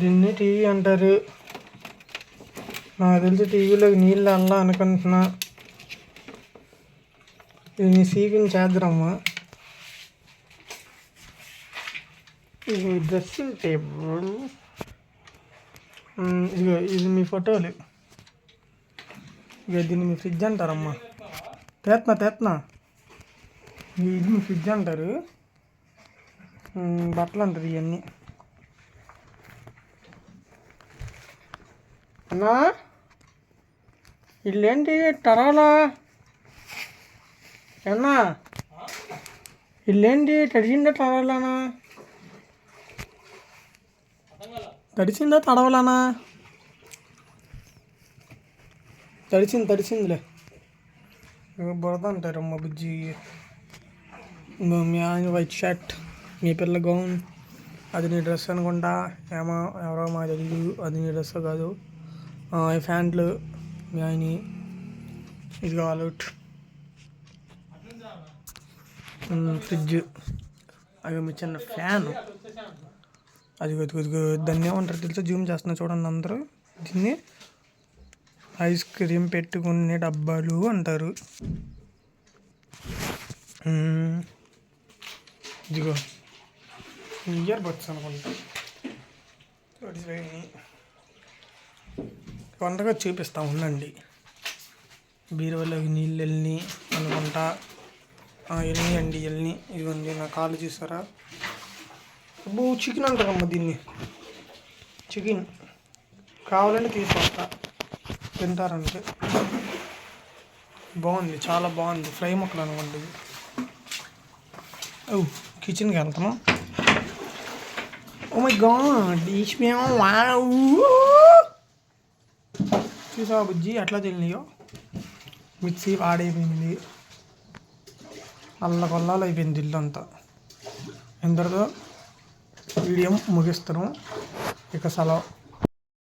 దీన్ని టీవీ అంటారు. నాకు తెలిసి టీవీలోకి నీళ్ళు అల్లా అనుకుంటున్నా. దీన్ని సీపింగ్ చేద్దామ్మా ఇది డ్రెస్సింగ్ టేబుల్. ఇదిగో ఇది మీ ఫోటోలు. ఇక దీన్ని మీ ఫ్రిడ్జ్ అంటారమ్మా. తేత్నా తేత్నా. ఇది మీ ఫ్రిడ్జ్ అంటారు. బట్టలు అంటారు ఇవన్నీ అన్నా. ఇల్లేంటి టరాలా? అన్నా ఇల్లేంటి తడిసిందా తడవలానా తడిసిందా తడవలానా? తడిసింది తడిసిందిలే. ఇగో బురద అంటారు అమ్మ బుజ్జి. మీ ఆయన వైట్ షర్ట్. మీ పిల్ల గౌన్ అది నీ డ్రెస్ అనుకుంటా. ఏమో ఎవరో మా తెలియదు అది నీ డ్రెస్ కాదు. ఈ ప్యాంట్లు మీ ఆయన ఇది కావాలి ఫ్రిడ్జ్. అది మీ చిన్న ఫ్యాన్. అది కొద్దిగా దాన్ని ఏమంటారు తెలుసా? జూమ్ చేస్తున్నా చూడండి అందరూ. దీన్ని ఐస్ క్రీమ్ పెట్టుకునే డబ్బాలు అంటారు. ఇదిగో. ఇయర్ బడ్స్ అనుకుంటా. వంటగా చూపిస్తా ఉండండి. బీరువాలోకి నీళ్ళు వెళ్ళి అనుకుంటా. వెళ్ళి అండి వెళ్ళి ఇదిగోండి నా కాలు చూసారా? అబ్బో చికెన్ అంటారమ్మ దీన్ని. చికెన్. కావాలంటే తీసుకొస్తా. తింటారంటే. బాగుంది చాలా బాగుంది. ఫ్రై మొక్కలు అనుకోండి. ఓ కిచెన్కి వెళ్తాను oh my god dish wow చూసావా బుజ్జి? ఎట్లా తెలియయో మిక్సీ పాడైపోయింది. అల్ల కొల్లాలు అయిపోయింది ఇల్లు అంతా. ఇంతటితో వీడియో ముగిస్తాను ఇక సెలవు.